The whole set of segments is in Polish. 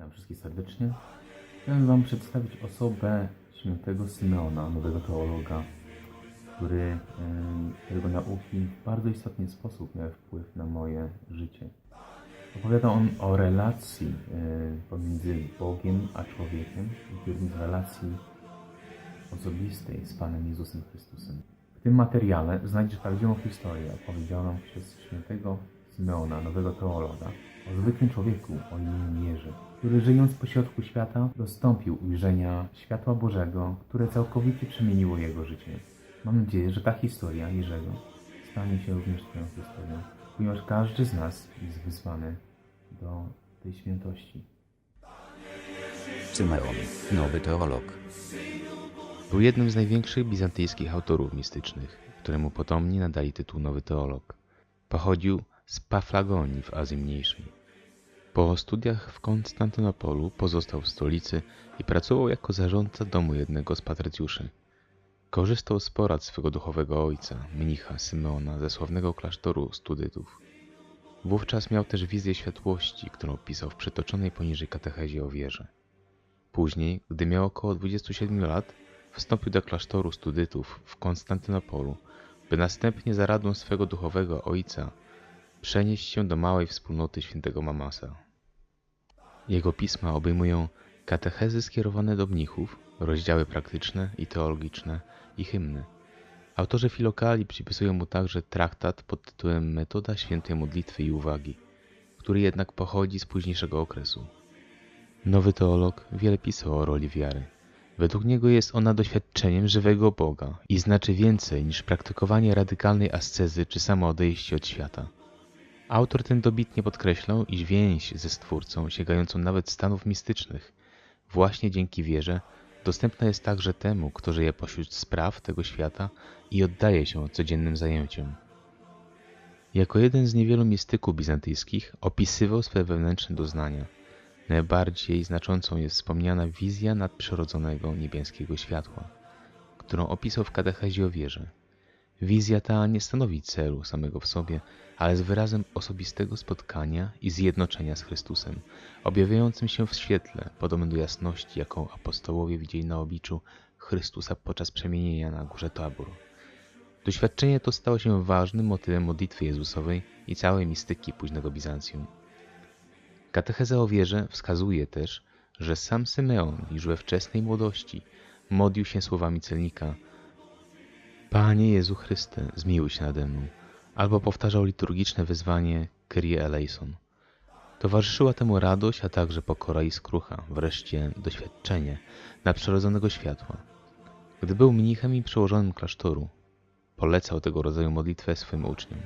Witam wszystkich serdecznie. Chciałem Wam przedstawić osobę świętego Symeona, nowego teologa, który, którego nauki w bardzo istotny sposób miały wpływ na moje życie. Opowiada on o relacji e, pomiędzy Bogiem a człowiekiem, którym z relacji osobistej z Panem Jezusem Chrystusem. W tym materiale znajdziesz prawdziwą historię opowiedzianą przez świętego Symeona, nowego teologa, o zwykłym człowieku o imieniu Jerzy, który żyjąc pośrodku świata dostąpił ujrzenia światła Bożego, które całkowicie przemieniło jego życie. Mam nadzieję, że ta historia Jerzego stanie się również Twoją historią, ponieważ każdy z nas jest wyzwany do tej świętości. Symeon, nowy teolog. Był jednym z największych bizantyjskich autorów mistycznych, któremu potomni nadali tytuł Nowy Teolog. Pochodził z Paflagonii w Azji Mniejszej. Po studiach w Konstantynopolu pozostał w stolicy i pracował jako zarządca domu jednego z patrycjuszy. Korzystał z porad swego duchowego ojca, mnicha Symeona ze sławnego klasztoru studytów. Wówczas miał też wizję światłości, którą opisał w przytoczonej poniżej katechezie o wierze. Później, gdy miał około 27 lat, wstąpił do klasztoru studytów w Konstantynopolu, by następnie za radą swego duchowego ojca przenieść się do małej wspólnoty świętego Mamasa. Jego pisma obejmują katechezy skierowane do mnichów, rozdziały praktyczne i teologiczne i hymny. Autorzy filokali przypisują mu także traktat pod tytułem Metoda świętej modlitwy i uwagi, który jednak pochodzi z późniejszego okresu. Nowy teolog wiele pisał o roli wiary. Według niego jest ona doświadczeniem żywego Boga i znaczy więcej niż praktykowanie radykalnej ascezy czy samo odejście od świata. Autor ten dobitnie podkreślał, iż więź ze Stwórcą, sięgającą nawet stanów mistycznych, właśnie dzięki wierze, dostępna jest także temu, kto żyje pośród spraw tego świata i oddaje się codziennym zajęciom. Jako jeden z niewielu mistyków bizantyjskich opisywał swe wewnętrzne doznania. Najbardziej znaczącą jest wspomniana wizja nadprzyrodzonego niebieskiego światła, którą opisał w katechezie o wierze. Wizja ta nie stanowi celu samego w sobie, ale jest wyrazem osobistego spotkania i zjednoczenia z Chrystusem, objawiającym się w świetle, podobnym do jasności, jaką apostołowie widzieli na obliczu Chrystusa podczas przemienienia na górze Tabor. Doświadczenie to stało się ważnym motywem modlitwy Jezusowej i całej mistyki późnego Bizancjum. Katecheza o wierze wskazuje też, że sam Symeon już we wczesnej młodości modlił się słowami celnika Panie Jezu Chryste, zmiłuj się nade mną, albo powtarzał liturgiczne wezwanie Kyrie eleison. Towarzyszyła temu radość, a także pokora i skrucha, wreszcie doświadczenie nadprzyrodzonego światła. Gdy był mnichem i przełożonym klasztoru, polecał tego rodzaju modlitwę swym uczniom.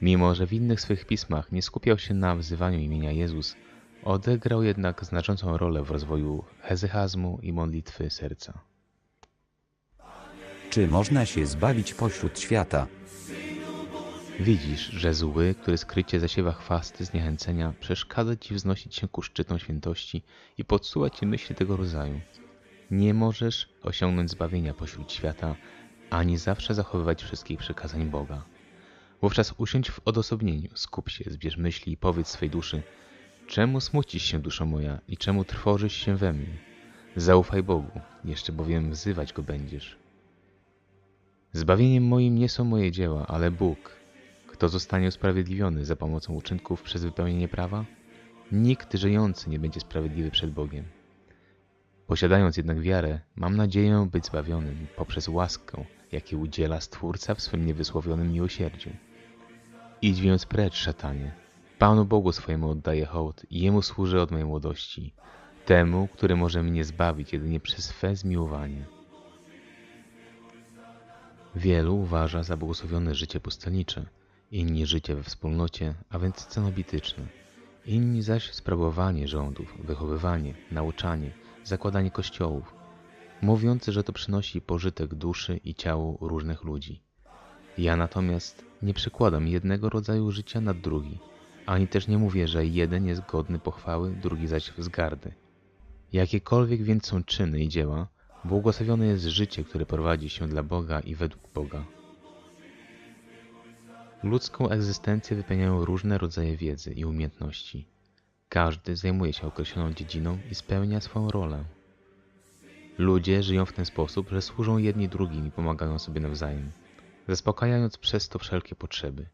Mimo, że w innych swych pismach nie skupiał się na wzywaniu imienia Jezus, odegrał jednak znaczącą rolę w rozwoju hezychazmu i modlitwy serca. Czy można się zbawić pośród świata? Widzisz, że zły, który skrycie zasiewa chwasty zniechęcenia, przeszkadza ci wznosić się ku szczytom świętości i podsuwa ci myśli tego rodzaju. Nie możesz osiągnąć zbawienia pośród świata, ani zawsze zachowywać wszystkich przykazań Boga. Wówczas usiądź w odosobnieniu, skup się, zbierz myśli i powiedz swej duszy, czemu smucisz się, duszo moja, i czemu trwożysz się we mnie? Zaufaj Bogu, jeszcze bowiem wzywać Go będziesz. Zbawieniem moim nie są moje dzieła, ale Bóg. Kto zostanie usprawiedliwiony za pomocą uczynków przez wypełnienie prawa? Nikt żyjący nie będzie sprawiedliwy przed Bogiem. Posiadając jednak wiarę, mam nadzieję być zbawionym poprzez łaskę, jakie udziela Stwórca w swym niewysłowionym miłosierdziu. Idź więc precz, szatanie. Panu Bogu swojemu oddaję hołd i Jemu służę od mojej młodości, temu, który może mnie zbawić jedynie przez swe zmiłowanie. Wielu uważa za błogosławione życie pustelnicze, inni życie we wspólnocie, a więc cenobityczne. Inni zaś sprawowanie rządów, wychowywanie, nauczanie, zakładanie kościołów, mówiąc, że to przynosi pożytek duszy i ciału różnych ludzi. Ja natomiast nie przykładam jednego rodzaju życia nad drugi, ani też nie mówię, że jeden jest godny pochwały, drugi zaś wzgardy. Jakiekolwiek więc są czyny i dzieła, błogosławione jest życie, które prowadzi się dla Boga i według Boga. Ludzką egzystencję wypełniają różne rodzaje wiedzy i umiejętności. Każdy zajmuje się określoną dziedziną i spełnia swoją rolę. Ludzie żyją w ten sposób, że służą jedni drugim i pomagają sobie nawzajem, zaspokajając przez to wszelkie potrzeby.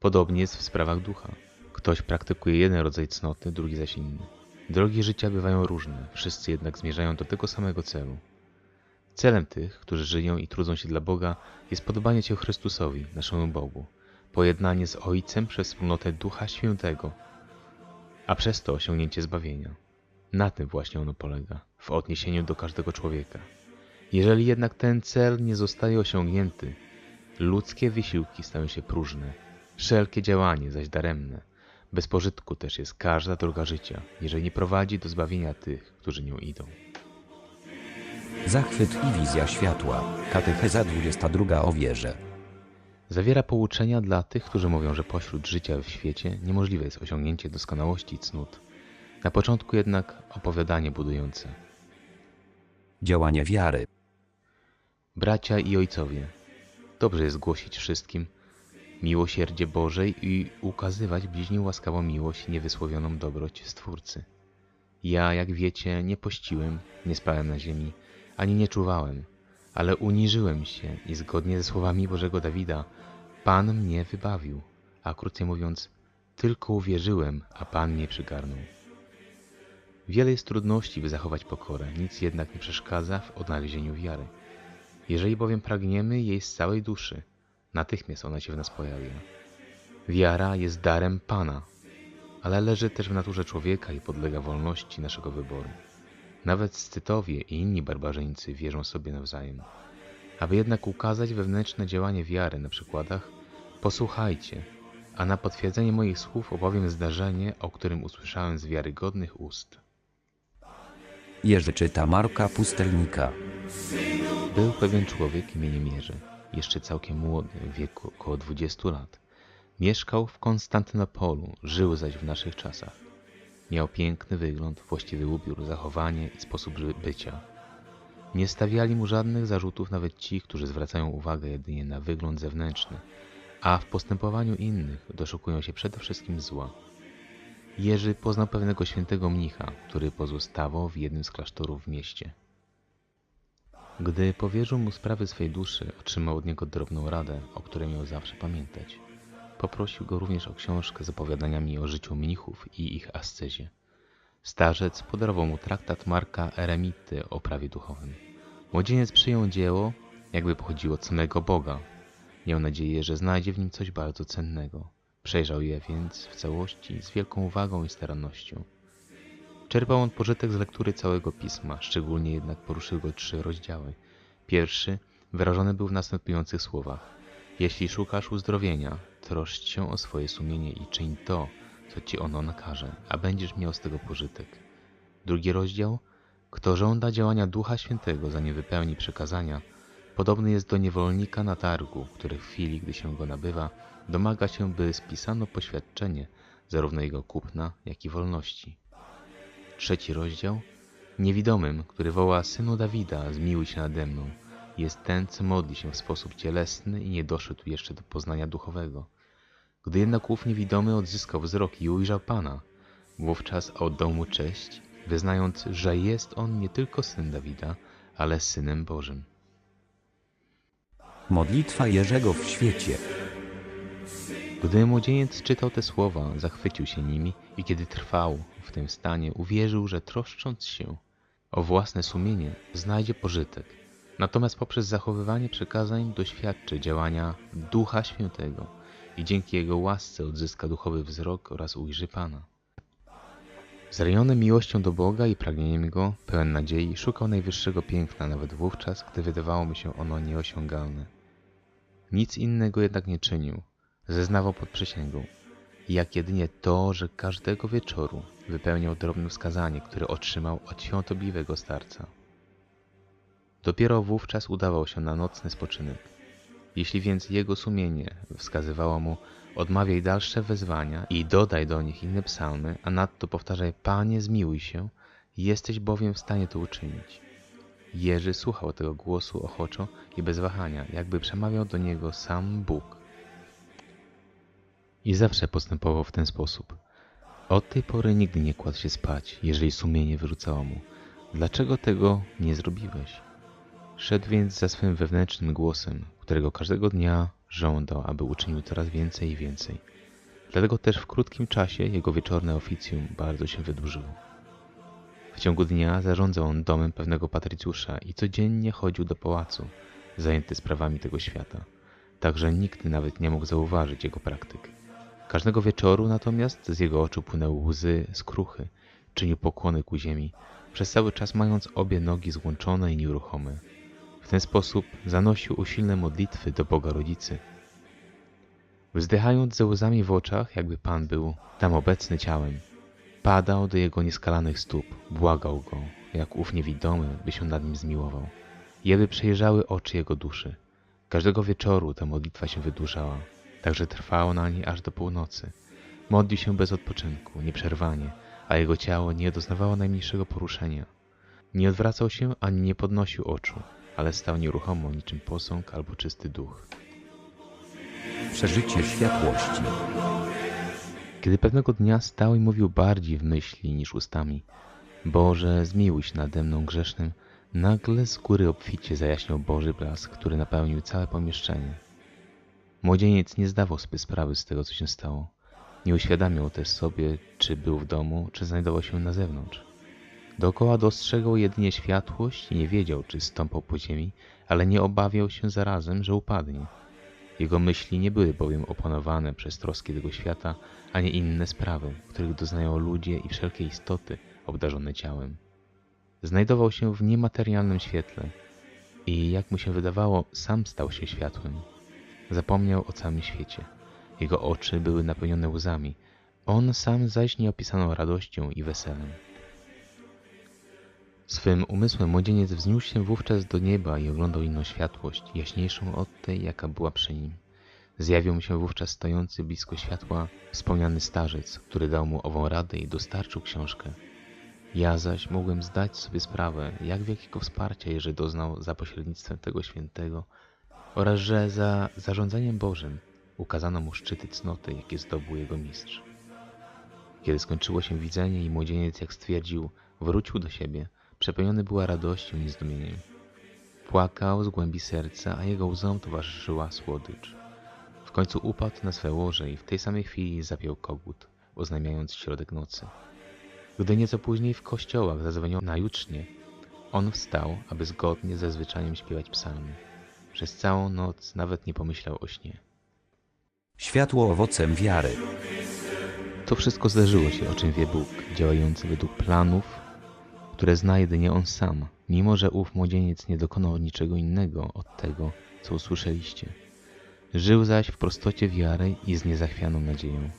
Podobnie jest w sprawach ducha. Ktoś praktykuje jeden rodzaj cnoty, drugi zaś inny. Drogi życia bywają różne, wszyscy jednak zmierzają do tego samego celu. Celem tych, którzy żyją i trudzą się dla Boga, jest podobanie się Chrystusowi, naszemu Bogu, pojednanie z Ojcem przez wspólnotę Ducha Świętego, a przez to osiągnięcie zbawienia. Na tym właśnie ono polega, w odniesieniu do każdego człowieka. Jeżeli jednak ten cel nie zostaje osiągnięty, ludzkie wysiłki stają się próżne, wszelkie działanie zaś daremne. Bez pożytku też jest każda droga życia, jeżeli nie prowadzi do zbawienia tych, którzy nią idą. Zachwyt i wizja światła. Katecheza 22 o wierze. Zawiera pouczenia dla tych, którzy mówią, że pośród życia w świecie niemożliwe jest osiągnięcie doskonałości i cnót. Na początku jednak opowiadanie budujące. Działanie wiary. Bracia i ojcowie, dobrze jest głosić wszystkim miłosierdzie Bożej i ukazywać bliźnim łaskawą miłość niewysłowioną dobroć Stwórcy. Ja, jak wiecie, nie pościłem, nie spałem na ziemi, ani nie czuwałem, ale uniżyłem się i zgodnie ze słowami Bożego Dawida, Pan mnie wybawił, a krócej mówiąc, tylko uwierzyłem, a Pan mnie przygarnął. Wiele jest trudności, by zachować pokorę, nic jednak nie przeszkadza w odnalezieniu wiary. Jeżeli bowiem pragniemy jej z całej duszy, natychmiast ona się w nas pojawia. Wiara jest darem Pana, ale leży też w naturze człowieka i podlega wolności naszego wyboru. Nawet Scytowie i inni barbarzyńcy wierzą sobie nawzajem. Aby jednak ukazać wewnętrzne działanie wiary na przykładach, posłuchajcie, a na potwierdzenie moich słów opowiem zdarzenie, o którym usłyszałem z wiarygodnych ust. Jerzy czyta Marka Pustelnika. Był pewien człowiek imieniem Jerzy, jeszcze całkiem młody, w wieku około 20 lat. Mieszkał w Konstantynopolu, żył zaś w naszych czasach. Miał piękny wygląd, właściwy ubiór, zachowanie i sposób bycia. Nie stawiali mu żadnych zarzutów nawet ci, którzy zwracają uwagę jedynie na wygląd zewnętrzny, a w postępowaniu innych doszukują się przede wszystkim zła. Jerzy poznał pewnego świętego mnicha, który pozostawał w jednym z klasztorów w mieście. Gdy powierzył mu sprawy swej duszy, otrzymał od niego drobną radę, o której miał zawsze pamiętać. Poprosił go również o książkę z opowiadaniami o życiu mnichów i ich ascezie. Starzec podarował mu traktat Marka Eremity o prawie duchowym. Młodzieniec przyjął dzieło, jakby pochodziło od samego Boga. Miał nadzieję, że znajdzie w nim coś bardzo cennego. Przejrzał je więc w całości z wielką uwagą i starannością. Czerpał on pożytek z lektury całego pisma, szczególnie jednak poruszył go trzy rozdziały. Pierwszy wyrażony był w następujących słowach: Jeśli szukasz uzdrowienia, troszcz się o swoje sumienie i czyń to, co ci ono nakaże, a będziesz miał z tego pożytek. Drugi rozdział: Kto żąda działania Ducha Świętego, zanim wypełni przekazania, podobny jest do niewolnika na targu, który w chwili, gdy się go nabywa, domaga się, by spisano poświadczenie zarówno jego kupna, jak i wolności. Trzeci rozdział. Niewidomym, który woła Synu Dawida, zmiłuj się nade mną, jest ten, co modli się w sposób cielesny i nie doszedł jeszcze do poznania duchowego. Gdy jednak ów niewidomy odzyskał wzrok i ujrzał Pana, wówczas oddał mu cześć, wyznając, że jest on nie tylko Syn Dawida, ale Synem Bożym. Modlitwa Jerzego w świecie. Gdy młodzieniec czytał te słowa, zachwycił się nimi i kiedy trwał w tym stanie, uwierzył, że troszcząc się o własne sumienie, znajdzie pożytek. Natomiast poprzez zachowywanie przekazań doświadczy działania Ducha Świętego i dzięki Jego łasce odzyska duchowy wzrok oraz ujrzy Pana. Zraniony miłością do Boga i pragnieniem Go, pełen nadziei, szukał najwyższego piękna nawet wówczas, gdy wydawało mu się ono nieosiągalne. Nic innego jednak nie czynił, zeznawał pod przysięgą, jak jedynie to, że każdego wieczoru wypełniał drobne wskazanie, które otrzymał od świątobliwego starca. Dopiero wówczas udawał się na nocny spoczynek. Jeśli więc jego sumienie wskazywało mu odmawiaj dalsze wezwania i dodaj do nich inne psalmy, a nadto powtarzaj Panie zmiłuj się, jesteś bowiem w stanie to uczynić. Jerzy słuchał tego głosu ochoczo i bez wahania, jakby przemawiał do niego sam Bóg. I zawsze postępował w ten sposób. Od tej pory nigdy nie kładł się spać, jeżeli sumienie wyrzucało mu. Dlaczego tego nie zrobiłeś? Szedł więc za swym wewnętrznym głosem, którego każdego dnia żądał, aby uczynił coraz więcej i więcej. Dlatego też w krótkim czasie jego wieczorne oficjum bardzo się wydłużyło. W ciągu dnia zarządzał on domem pewnego patrycjusza i codziennie chodził do pałacu, zajęty sprawami tego świata. Także nikt nawet nie mógł zauważyć jego praktyk. Każdego wieczoru natomiast z jego oczu płynęły łzy skruchy, czynił pokłony ku ziemi, przez cały czas mając obie nogi złączone i nieruchome. W ten sposób zanosił usilne modlitwy do Boga Rodzicy. Wzdychając ze łzami w oczach, jakby Pan był tam obecny ciałem, padał do jego nieskalanych stóp, błagał go, jak ów niewidomy, by się nad nim zmiłował. Jeby przejrzały oczy jego duszy. Każdego wieczoru ta modlitwa się wydłużała, także trwało na niej aż do północy. Modlił się bez odpoczynku, nieprzerwanie, a jego ciało nie doznawało najmniejszego poruszenia. Nie odwracał się ani nie podnosił oczu, ale stał nieruchomo niczym posąg albo czysty duch. Przeżycie światłości. Kiedy pewnego dnia stał i mówił bardziej w myśli niż ustami, Boże, zmiłuj się nade mną grzesznym, nagle z góry obficie zajaśniał Boży blask, który napełnił całe pomieszczenie. Młodzieniec nie zdawał sobie sprawy z tego, co się stało. Nie uświadamiał też sobie, czy był w domu, czy znajdował się na zewnątrz. Dookoła dostrzegał jedynie światłość i nie wiedział, czy stąpał po ziemi, ale nie obawiał się zarazem, że upadnie. Jego myśli nie były bowiem opanowane przez troski tego świata, ani inne sprawy, których doznają ludzie i wszelkie istoty obdarzone ciałem. Znajdował się w niematerialnym świetle i, jak mu się wydawało, sam stał się światłem. Zapomniał o całym świecie. Jego oczy były napełnione łzami, on sam zaś nieopisaną radością i weselem. Swym umysłem młodzieniec wzniósł się wówczas do nieba i oglądał inną światłość, jaśniejszą od tej, jaka była przy nim. Zjawił mu się wówczas stojący blisko światła wspomniany starzec, który dał mu ową radę i dostarczył książkę. Ja zaś mogłem zdać sobie sprawę, jak wielkiego wsparcia Jerzy doznał za pośrednictwem tego świętego oraz że za zarządzeniem Bożym ukazano mu szczyty cnoty, jakie zdobył jego mistrz. Kiedy skończyło się widzenie i młodzieniec, jak stwierdził, wrócił do siebie, przepełniony była radością i zdumieniem. Płakał z głębi serca, a jego łzom towarzyszyła słodycz. W końcu upadł na swe łoże i w tej samej chwili zapiął kogut, oznajmiając środek nocy. Gdy nieco później w kościołach zadzwoniono na jutrznie, on wstał, aby zgodnie ze zwyczajem śpiewać psalmy. Przez całą noc nawet nie pomyślał o śnie. Światło owocem wiary. To wszystko zdarzyło się, o czym wie Bóg, działający według planów, które zna jedynie On sam, mimo że ów młodzieniec nie dokonał niczego innego od tego, co usłyszeliście. Żył zaś w prostocie wiary i z niezachwianą nadzieją.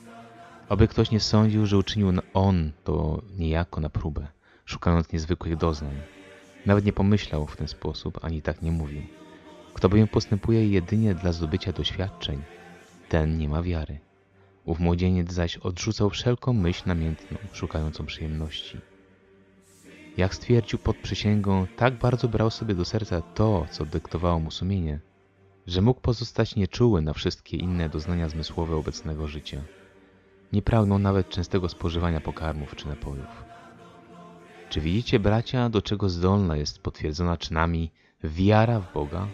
Aby ktoś nie sądził, że uczynił on to niejako na próbę, szukając niezwykłych doznań. Nawet nie pomyślał w ten sposób, ani tak nie mówił. Kto bowiem postępuje jedynie dla zdobycia doświadczeń, ten nie ma wiary. Ów młodzieniec zaś odrzucał wszelką myśl namiętną, szukającą przyjemności. Jak stwierdził pod przysięgą, tak bardzo brał sobie do serca to, co dyktowało mu sumienie, że mógł pozostać nieczuły na wszystkie inne doznania zmysłowe obecnego życia. Nie pragnął nawet częstego spożywania pokarmów czy napojów. Czy widzicie, bracia, do czego zdolna jest potwierdzona czynami wiara w Boga?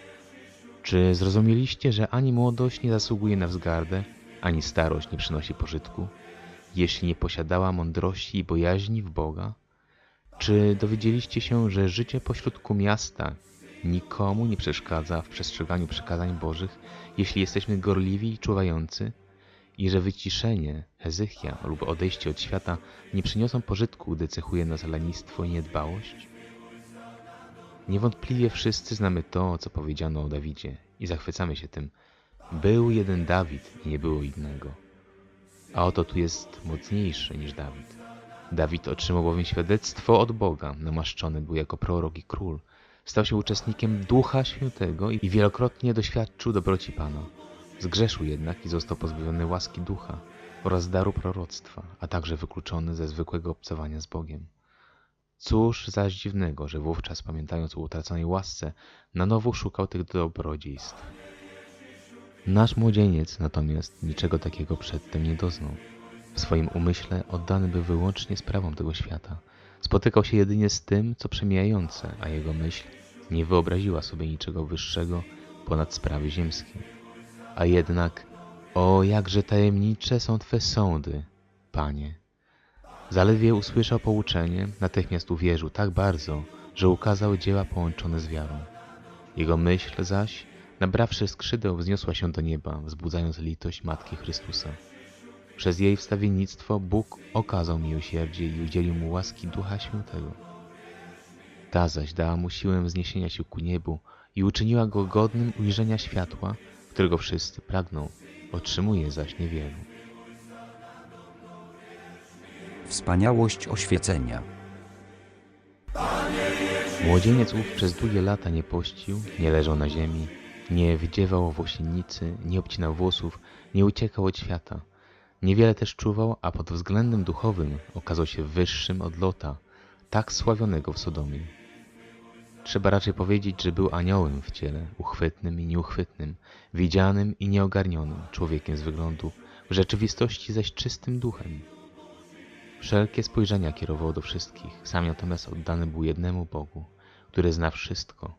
Czy zrozumieliście, że ani młodość nie zasługuje na wzgardę, ani starość nie przynosi pożytku, jeśli nie posiadała mądrości i bojaźni w Boga? Czy dowiedzieliście się, że życie pośrodku miasta nikomu nie przeszkadza w przestrzeganiu przykazań Bożych, jeśli jesteśmy gorliwi i czuwający? I że wyciszenie, hezychia lub odejście od świata nie przyniosą pożytku, gdy cechuje nas lenistwo i niedbałość? Niewątpliwie wszyscy znamy to, co powiedziano o Dawidzie i zachwycamy się tym. Był jeden Dawid i nie było innego. A oto tu jest mocniejszy niż Dawid. Dawid otrzymał bowiem świadectwo od Boga, namaszczony był jako prorok i król. Stał się uczestnikiem Ducha Świętego i wielokrotnie doświadczył dobroci Pana. Zgrzeszył jednak i został pozbawiony łaski Ducha oraz daru proroctwa, a także wykluczony ze zwykłego obcowania z Bogiem. Cóż zaś dziwnego, że wówczas, pamiętając o utraconej łasce, na nowo szukał tych dobrodziejstw. Nasz młodzieniec natomiast niczego takiego przedtem nie doznał. W swoim umyśle oddany był wyłącznie sprawom tego świata. Spotykał się jedynie z tym, co przemijające, a jego myśl nie wyobraziła sobie niczego wyższego ponad sprawy ziemskie. A jednak, o jakże tajemnicze są Twe sądy, Panie. Zaledwie usłyszał pouczenie, natychmiast uwierzył tak bardzo, że ukazał dzieła połączone z wiarą. Jego myśl zaś, nabrawszy skrzydeł, wzniosła się do nieba, wzbudzając litość Matki Chrystusa. Przez jej wstawiennictwo Bóg okazał miłosierdzie i udzielił mu łaski Ducha Świętego. Ta zaś dała mu siłę wzniesienia się ku niebu i uczyniła go godnym ujrzenia światła, którego wszyscy pragną, otrzymuje zaś niewielu. Wspaniałość oświecenia. Młodzieniec ów przez długie lata nie pościł, nie leżał na ziemi, nie wydziewał włosiennicy, nie obcinał włosów, nie uciekał od świata. Niewiele też czuwał, a pod względem duchowym okazał się wyższym od Lota, tak sławionego w Sodomie. Trzeba raczej powiedzieć, że był aniołem w ciele, uchwytnym i nieuchwytnym, widzianym i nieogarnionym, człowiekiem z wyglądu, w rzeczywistości zaś czystym duchem. Wszelkie spojrzenia kierował do wszystkich, sam natomiast oddany był jednemu Bogu, który zna wszystko.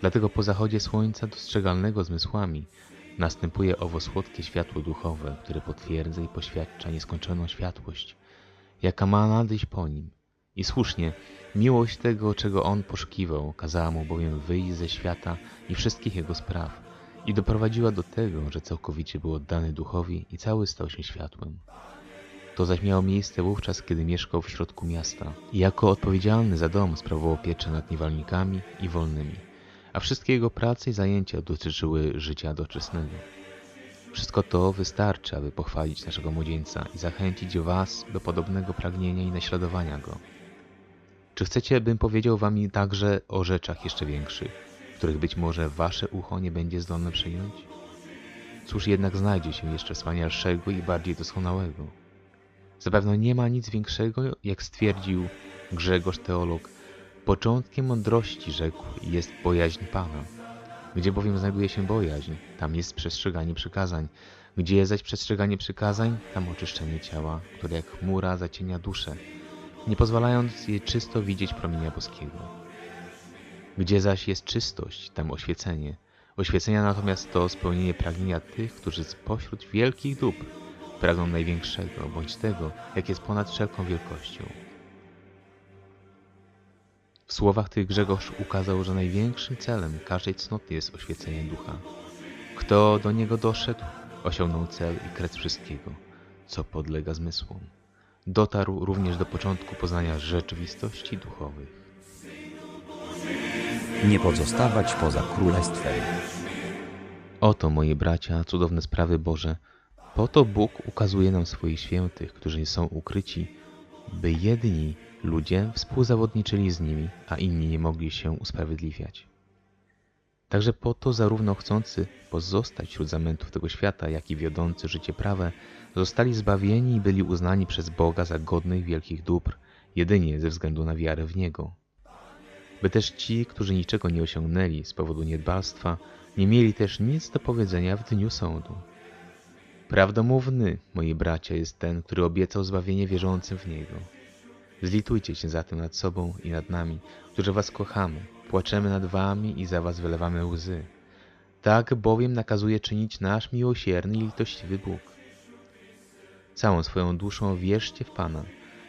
Dlatego po zachodzie słońca dostrzegalnego zmysłami następuje owo słodkie światło duchowe, które potwierdza i poświadcza nieskończoną światłość, jaka ma nadejść po nim. I słusznie, miłość tego, czego on poszukiwał, kazała mu bowiem wyjść ze świata i wszystkich jego spraw i doprowadziła do tego, że całkowicie był oddany duchowi i cały stał się światłem. To zaś miało miejsce wówczas, kiedy mieszkał w środku miasta i jako odpowiedzialny za dom sprawował pieczę nad niewolnikami i wolnymi, a wszystkie jego prace i zajęcia dotyczyły życia doczesnego. Wszystko to wystarczy, aby pochwalić naszego młodzieńca i zachęcić was do podobnego pragnienia i naśladowania go. Czy chcecie, bym powiedział wam także o rzeczach jeszcze większych, których być może wasze ucho nie będzie zdolne przyjąć? Cóż jednak znajdzie się jeszcze wspanialszego i bardziej doskonałego? Zapewne nie ma nic większego, jak stwierdził Grzegorz teolog. Początkiem mądrości, rzekł, jest bojaźń Pana. Gdzie bowiem znajduje się bojaźń, tam jest przestrzeganie przykazań. Gdzie zaś przestrzeganie przykazań, tam oczyszczenie ciała, które jak chmura zacienia duszę, nie pozwalając jej czysto widzieć promienia boskiego. Gdzie zaś jest czystość, tam oświecenie. Oświecenia natomiast to spełnienie pragnienia tych, którzy spośród wielkich dóbr pragną największego, bądź tego, jak jest ponad wszelką wielkością. W słowach tych Grzegorz ukazał, że największym celem każdej cnoty jest oświecenie ducha. Kto do niego doszedł, osiągnął cel i kres wszystkiego, co podlega zmysłom. Dotarł również do początku poznania rzeczywistości duchowych. Nie pozostawać poza królestwem. Oto, moi bracia, cudowne sprawy Boże, po to Bóg ukazuje nam swoich świętych, którzy są ukryci, by jedni ludzie współzawodniczyli z nimi, a inni nie mogli się usprawiedliwiać. Także po to zarówno chcący pozostać wśród zamętów tego świata, jak i wiodący życie prawe, zostali zbawieni i byli uznani przez Boga za godnych wielkich dóbr, jedynie ze względu na wiarę w Niego. By też ci, którzy niczego nie osiągnęli z powodu niedbalstwa, nie mieli też nic do powiedzenia w dniu sądu. Prawdomówny, moi bracia, jest ten, który obiecał zbawienie wierzącym w Niego. Zlitujcie się zatem nad sobą i nad nami, którzy was kochamy, płaczemy nad wami i za was wylewamy łzy. Tak bowiem nakazuje czynić nasz miłosierny i litościwy Bóg. Całą swoją duszą wierzcie w Pana,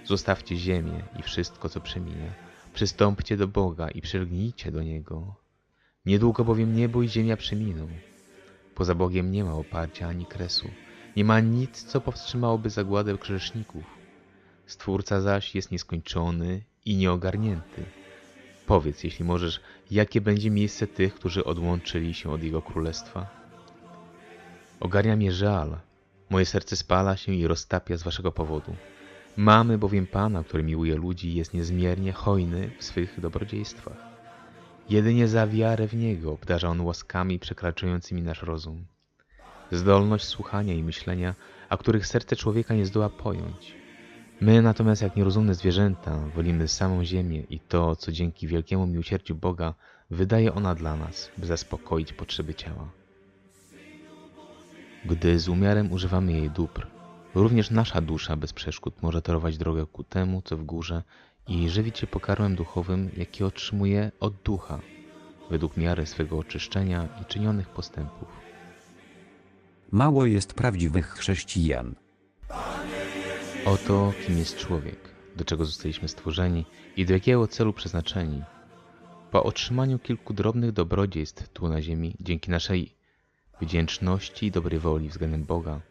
zostawcie ziemię i wszystko, co przeminie. Przystąpcie do Boga i przylgnijcie do Niego. Niedługo bowiem niebo i ziemia przeminą. Poza Bogiem nie ma oparcia ani kresu. Nie ma nic, co powstrzymałoby zagładę grzeszników. Stwórca zaś jest nieskończony i nieogarnięty. Powiedz, jeśli możesz, jakie będzie miejsce tych, którzy odłączyli się od Jego królestwa? Ogarnia mnie żal. Moje serce spala się i roztapia z waszego powodu. Mamy bowiem Pana, który miłuje ludzi i jest niezmiernie hojny w swych dobrodziejstwach. Jedynie za wiarę w Niego obdarza On łaskami przekraczającymi nasz rozum. Zdolność słuchania i myślenia, a których serce człowieka nie zdoła pojąć. My natomiast, jak nierozumne zwierzęta, wolimy samą ziemię i to, co dzięki wielkiemu miłosierdziu Boga wydaje ona dla nas, by zaspokoić potrzeby ciała. Gdy z umiarem używamy jej dóbr, Również nasza dusza bez przeszkód może torować drogę ku temu, co w górze i żywić się pokarmem duchowym, jaki otrzymuje od ducha, według miary swego oczyszczenia i czynionych postępów. Mało jest prawdziwych chrześcijan. Oto kim jest człowiek, do czego zostaliśmy stworzeni i do jakiego celu przeznaczeni. Po otrzymaniu kilku drobnych dobrodziejstw tu na ziemi, dzięki naszej wdzięczności i dobrej woli względem Boga,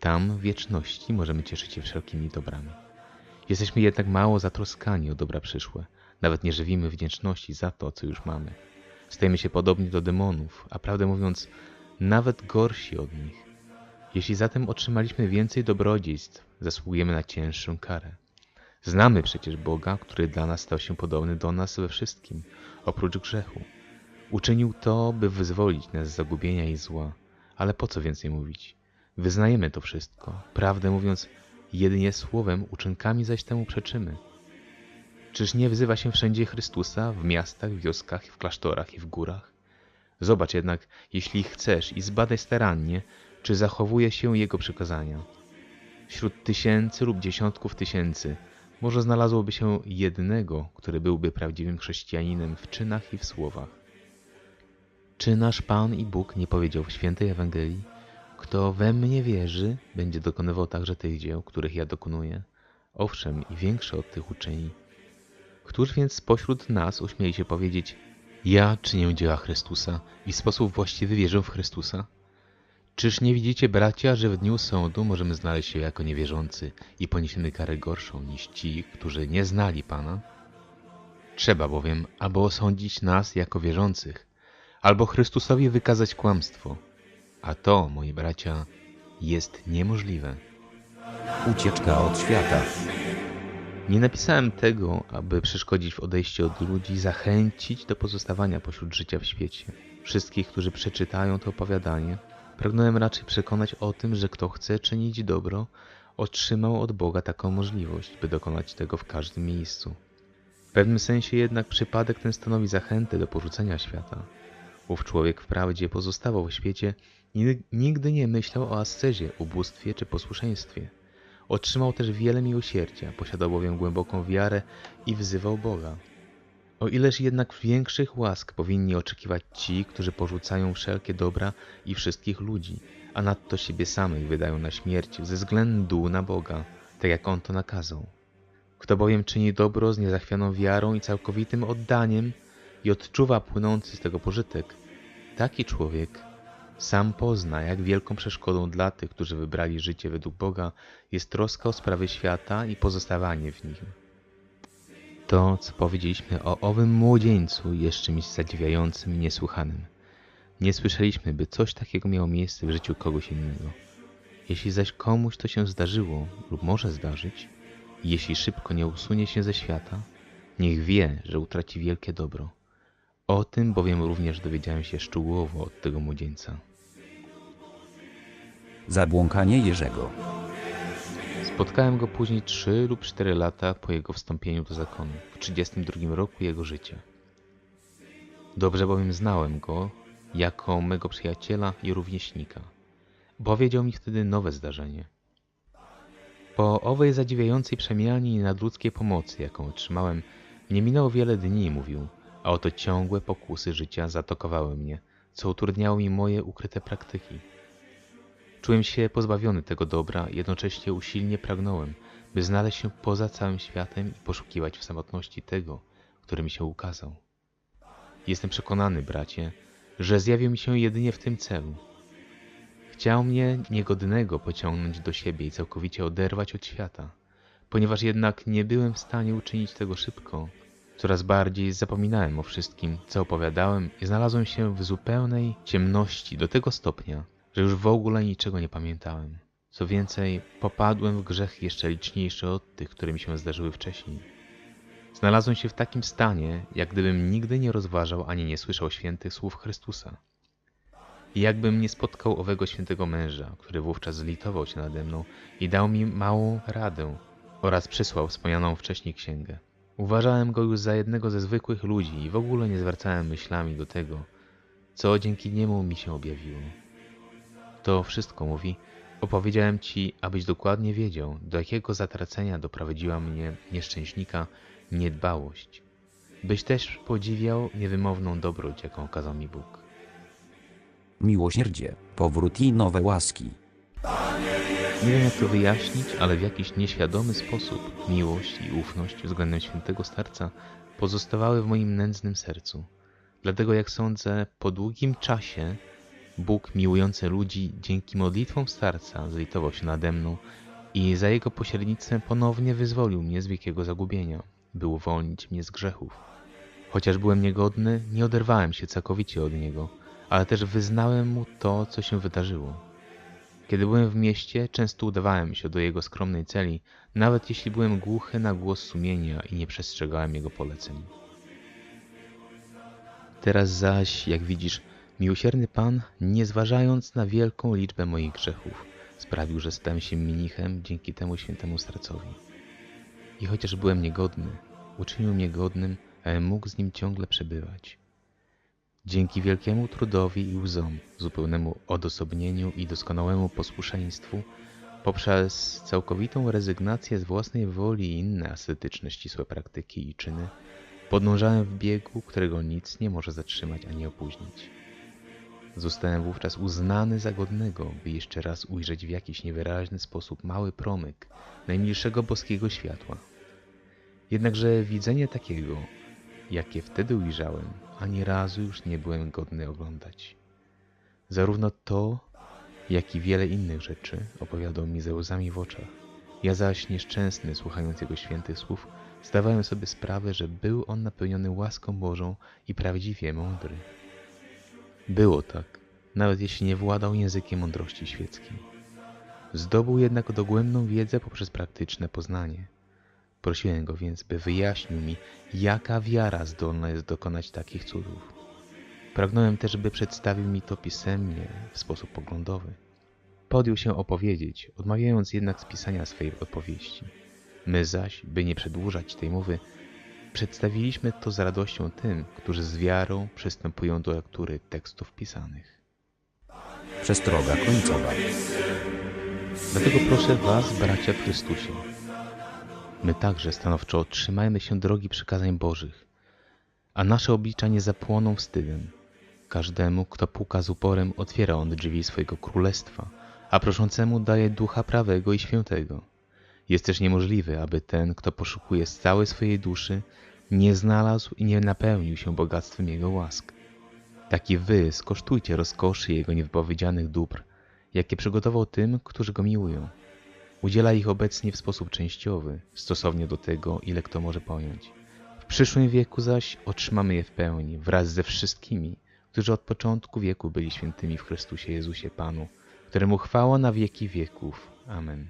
tam w wieczności możemy cieszyć się wszelkimi dobrami. Jesteśmy jednak mało zatroskani o dobra przyszłe, nawet nie żywimy wdzięczności za to, co już mamy. Stajemy się podobni do demonów, a prawdę mówiąc, nawet gorsi od nich. Jeśli zatem otrzymaliśmy więcej dobrodziejstw, zasługujemy na cięższą karę. Znamy przecież Boga, który dla nas stał się podobny do nas we wszystkim, oprócz grzechu. Uczynił to, by wyzwolić nas z zagubienia i zła. Ale po co więcej mówić? Wyznajemy to wszystko, prawdę mówiąc, jedynie słowem, uczynkami zaś temu przeczymy. Czyż nie wzywa się wszędzie Chrystusa, w miastach, wioskach, w klasztorach i w górach? Zobacz jednak, jeśli chcesz i zbadaj starannie, czy zachowuje się Jego przykazania. Wśród tysięcy lub dziesiątków tysięcy może znalazłoby się jednego, który byłby prawdziwym chrześcijaninem w czynach i w słowach. Czy nasz Pan i Bóg nie powiedział w świętej Ewangelii, kto we mnie wierzy, będzie dokonywał także tych dzieł, których ja dokonuję, owszem i większe od tych uczyni. Któż więc spośród nas ośmieli się powiedzieć, ja czynię dzieła Chrystusa i w sposób właściwy wierzę w Chrystusa? Czyż nie widzicie, bracia, że w dniu sądu możemy znaleźć się jako niewierzący i poniesiemy karę gorszą niż ci, którzy nie znali Pana? Trzeba bowiem albo osądzić nas jako wierzących, albo Chrystusowi wykazać kłamstwo. A to, moi bracia, jest niemożliwe. Ucieczka od świata. Nie napisałem tego, aby przeszkodzić w odejściu od ludzi zachęcić do pozostawania pośród życia w świecie. Wszystkich, którzy przeczytają to opowiadanie, pragnąłem raczej przekonać o tym, że kto chce czynić dobro, otrzymał od Boga taką możliwość, by dokonać tego w każdym miejscu. W pewnym sensie jednak przypadek ten stanowi zachętę do porzucenia świata. Ów człowiek wprawdzie pozostawał w świecie nigdy nie myślał o ascezie, ubóstwie czy posłuszeństwie. Otrzymał też wiele miłosierdzia, posiadał bowiem głęboką wiarę i wzywał Boga. O ileż jednak większych łask powinni oczekiwać ci, którzy porzucają wszelkie dobra i wszystkich ludzi, a nadto siebie samych wydają na śmierć ze względu na Boga, tak jak On to nakazał. Kto bowiem czyni dobro z niezachwianą wiarą i całkowitym oddaniem i odczuwa płynący z tego pożytek, taki człowiek sam pozna, jak wielką przeszkodą dla tych, którzy wybrali życie według Boga, jest troska o sprawy świata i pozostawanie w nim. To, co powiedzieliśmy o owym młodzieńcu, jest czymś zadziwiającym i niesłychanym. Nie słyszeliśmy, by coś takiego miało miejsce w życiu kogoś innego. Jeśli zaś komuś to się zdarzyło lub może zdarzyć, jeśli szybko nie usunie się ze świata, niech wie, że utraci wielkie dobro. O tym bowiem również dowiedziałem się szczegółowo od tego młodzieńca. Zabłąkanie Jerzego. Spotkałem go później 3 lub 4 lata po jego wstąpieniu do zakonu, w 32 roku jego życia. Dobrze bowiem znałem go jako mego przyjaciela i rówieśnika. Powiedział mi wtedy nowe zdarzenie. Po owej zadziwiającej przemianie i nadludzkiej pomocy, jaką otrzymałem, nie minęło wiele dni, mówił, a oto ciągłe pokusy życia zatokowały mnie, co utrudniało mi moje ukryte praktyki. Czułem się pozbawiony tego dobra, jednocześnie usilnie pragnąłem, by znaleźć się poza całym światem i poszukiwać w samotności tego, który mi się ukazał. Jestem przekonany, bracie, że zjawił mi się jedynie w tym celu. Chciał mnie niegodnego pociągnąć do siebie i całkowicie oderwać od świata. Ponieważ jednak nie byłem w stanie uczynić tego szybko, coraz bardziej zapominałem o wszystkim, co opowiadałem i znalazłem się w zupełnej ciemności do tego stopnia, że już w ogóle niczego nie pamiętałem. Co więcej, popadłem w grzech jeszcze liczniejszy od tych, które mi się zdarzyły wcześniej. Znalazłem się w takim stanie, jak gdybym nigdy nie rozważał ani nie słyszał świętych słów Chrystusa. I jakbym nie spotkał owego świętego męża, który wówczas zlitował się nade mną i dał mi małą radę oraz przysłał wspomnianą wcześniej księgę. Uważałem go już za jednego ze zwykłych ludzi i w ogóle nie zwracałem myślami do tego, co dzięki niemu mi się objawiło. To wszystko mówi, Opowiedziałem ci, abyś dokładnie wiedział, do jakiego zatracenia doprowadziła mnie nieszczęśnika niedbałość, byś też podziwiał niewymowną dobroć, jaką okazał mi Bóg. Miłosierdzie, powrót i nowe łaski. Nie wiem jak to wyjaśnić, ale w jakiś nieświadomy sposób miłość i ufność względem świętego starca pozostawały w moim nędznym sercu. Dlatego jak sądzę, po długim czasie Bóg miłujący ludzi dzięki modlitwom starca zlitował się nade mną i za jego pośrednictwem ponownie wyzwolił mnie z wielkiego zagubienia, by uwolnić mnie z grzechów. Chociaż byłem niegodny, nie oderwałem się całkowicie od niego, ale też wyznałem mu to, co się wydarzyło. Kiedy byłem w mieście, często udawałem się do jego skromnej celi, nawet jeśli byłem głuchy na głos sumienia i nie przestrzegałem jego poleceń. Teraz zaś, jak widzisz, miłosierny Pan, nie zważając na wielką liczbę moich grzechów, sprawił, że stałem się mnichem dzięki temu świętemu starcowi. I chociaż byłem niegodny, uczynił mnie godnym, ale mógł z nim ciągle przebywać. Dzięki wielkiemu trudowi i łzom, zupełnemu odosobnieniu i doskonałemu posłuszeństwu, poprzez całkowitą rezygnację z własnej woli i inne ascetyczne ścisłe praktyki i czyny, podążałem w biegu, którego nic nie może zatrzymać ani opóźnić. Zostałem wówczas uznany za godnego, by jeszcze raz ujrzeć w jakiś niewyraźny sposób mały promyk najmilszego boskiego światła. Jednakże widzenie takiego, jakie wtedy ujrzałem, ani razu już nie byłem godny oglądać. Zarówno to, jak i wiele innych rzeczy opowiadał mi ze łzami w oczach. Ja zaś nieszczęsny, słuchając jego świętych słów, zdawałem sobie sprawę, że był on napełniony łaską Bożą i prawdziwie mądry. Było tak, nawet jeśli nie władał językiem mądrości świeckiej. Zdobył jednak dogłębną wiedzę poprzez praktyczne poznanie. Prosiłem go więc, by wyjaśnił mi, jaka wiara zdolna jest dokonać takich cudów. Pragnąłem też, by przedstawił mi to pisemnie, w sposób poglądowy. Podjął się opowiedzieć, odmawiając jednak spisania swej opowieści. My zaś, by nie przedłużać tej mowy, przedstawiliśmy to z radością tym, którzy z wiarą przystępują do lektury tekstów pisanych. Przestroga końcowa. Dlatego proszę Was, bracia w Chrystusie, my także stanowczo trzymajmy się drogi przykazań Bożych, a nasze oblicza nie zapłoną wstydem. Każdemu, kto puka z uporem, otwiera on drzwi swojego królestwa, a proszącemu daje ducha prawego i świętego. Jest też niemożliwe, aby ten, kto poszukuje z całej swojej duszy, nie znalazł i nie napełnił się bogactwem Jego łask. Tak i wy skosztujcie rozkoszy Jego niewypowiedzianych dóbr, jakie przygotował tym, którzy Go miłują. Udziela ich obecnie w sposób częściowy, stosownie do tego, ile kto może pojąć. W przyszłym wieku zaś otrzymamy je w pełni, wraz ze wszystkimi, którzy od początku wieku byli świętymi w Chrystusie Jezusie Panu, któremu chwała na wieki wieków. Amen.